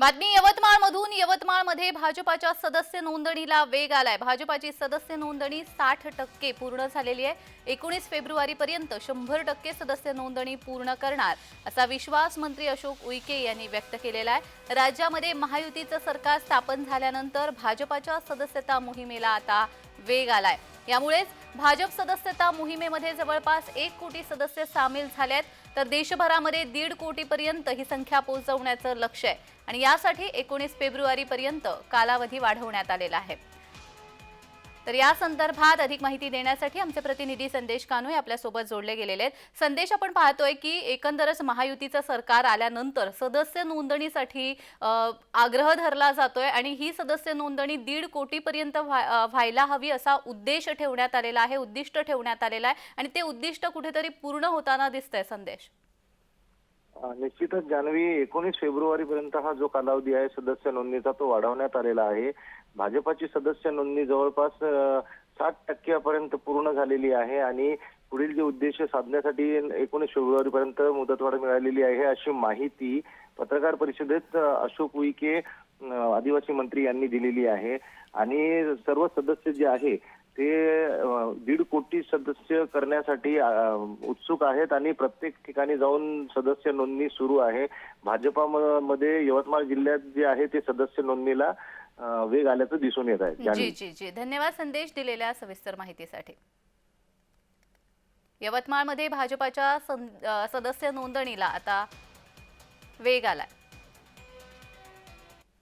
बातमी यवतमाळमधून. यवतमाळमध्ये भाजपाच्या सदस्य नोंदणीला वेग आलाय. भाजपाची सदस्य नोंदणी साठ टक्के पूर्ण झालेली आहे. एकोणीस फेब्रुवारीपर्यंत शंभर टक्के सदस्य नोंदणी पूर्ण करणार असा विश्वास मंत्री अशोक उईके यांनी व्यक्त केलेला आहे. राज्यामध्ये महायुतीचं सरकार स्थापन झाल्यानंतर भाजपाच्या सदस्यता मोहिमेला आता वेग आलाय. यामुळेच भाजप सदस्यता मोहिमेमध्ये जवळपास एक कोटी सदस्य सामील झालेत. तर देशभरामध्ये दीड कोटीपर्यंत ही संख्या पोहोचवण्याचं लक्ष आहे. आणि यासाठी एकोणीस फेब्रुवारीपर्यंत कालावधी वाढवण्यात आलेला आहे. तर या संदर्भात अधिक माहिती देण्यासाठी आमचे प्रतिनिधी संदेश कानोय आपल्यासोबत जोडले गेलेले आहेत. संदेश आपण पाहतोय की एकंदरच महायुतीचं सरकार आल्यानंतर सदस्य नोंदणीसाठी आग्रह धरला जातोय आणि ही सदस्य नोंदणी दीड कोटीपर्यंत व्हायला हवी असा उद्देश ठेवण्यात आलेला आहे उद्दिष्ट ठेवण्यात आलेला आहे आणि ते उद्दिष्ट कुठेतरी पूर्ण होताना दिसतंय संदेश. निश्चितच. जान्हवी एकोणीस फेब्रुवारी पर्यंत हा जो कालावधी आहे सदस्य नोंदणीचा तो वाढवण्यात आलेला आहे. भाजपाची सदस्य नोंदणी जवळपास सात साठ टक्क्यापर्यंत पूर्ण झालेली आहे आणि पुढील जे उद्देश साधण्यासाठी एकोणीस फेब्रुवारी पर्यंत मुदतवाढ मिळालेली आहे अशी माहिती पत्रकार परिषदेत अशोक उईके आदिवासी मंत्री यांनी दिलेली आहे. आणि सर्व सदस्य जे आहे ते दीड कोटी सदस्य करण्यासाठी उत्सुक आहेत आणि प्रत्येक ठिकाणी जाऊन सदस्य नोंदणी सुरू आहे. भाजपामध्ये यवतमाळ जिल्ह्यात जे आहे ते सदस्य नोंदणीला वेग आल्याचं दिसून येत आहे. जी. जी जी. धन्यवाद संदेश दिलेल्या सविस्तर माहितीसाठी. यवतमाळमध्ये भाजपाच्या सदस्य नोंदणीला आता वेग आलाय.